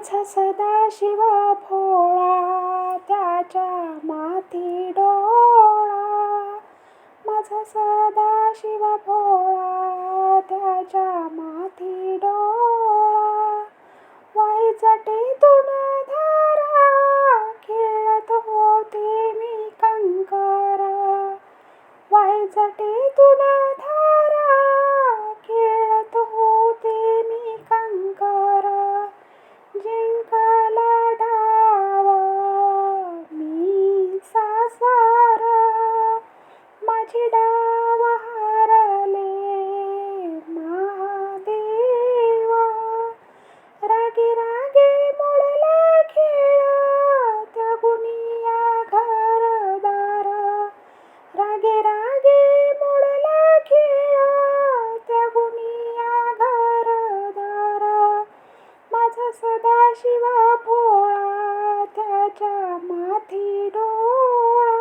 माझा सदाशिव भोळा त्याच्या माथी डोळा. माझा सदाशिव भोळा त्याच्या माथी डोळा. वाई जटेतून धारा खेळत होते मी कंकर वाई जटेतून धारा माझी डाव हारले रागे रागे मोडला खेळा त्या गुनिया घरदार. रागे रागे मोडला खेळा त्या गुनिया घरदार. माझा सदाशिवा भोळा त्याच्या माथी डोळा.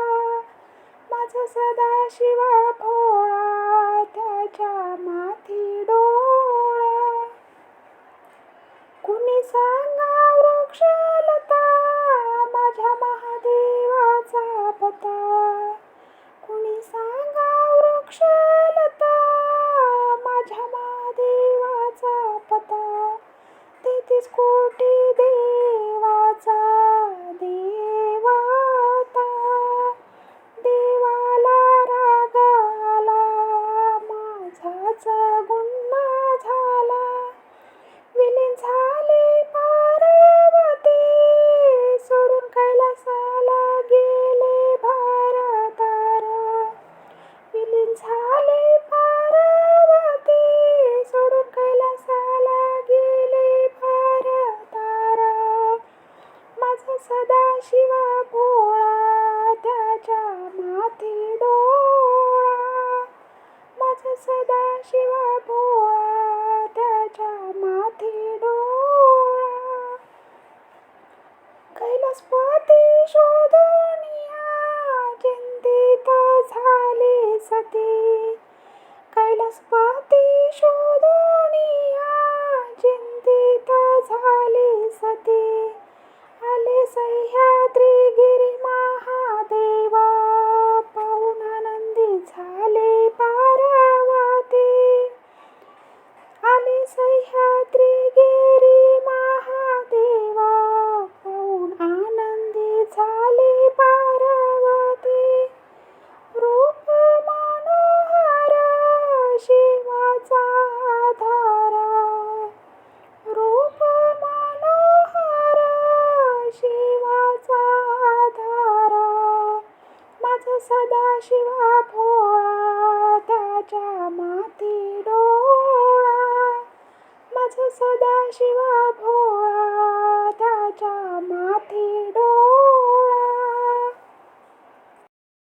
माझा सदा शिवा भोळा त्याच्या माथी डोळा. कुणी सांगा वृक्षलता माझ्या महादेवाचा पता. कुणी सांगा वृक्षलता माझ्या महादेवाचा पता. तेहतीस कोटी माझाच गुन्हा झाला. विलीन झाले पार्वती. सोडून कैलासाला गेले भारतार. विलीन झाले पार्वती. सोडून कैलासाला गेले भारतार. माझा सदाशिव भोळा शिवा त्याच्या माथी डोळा. कैलासपती शोधून चिंतित झाली सती. कैलासपती सदाशिवा भोळा त्याच्या माती डोळा माझा सदाशिवा भोळा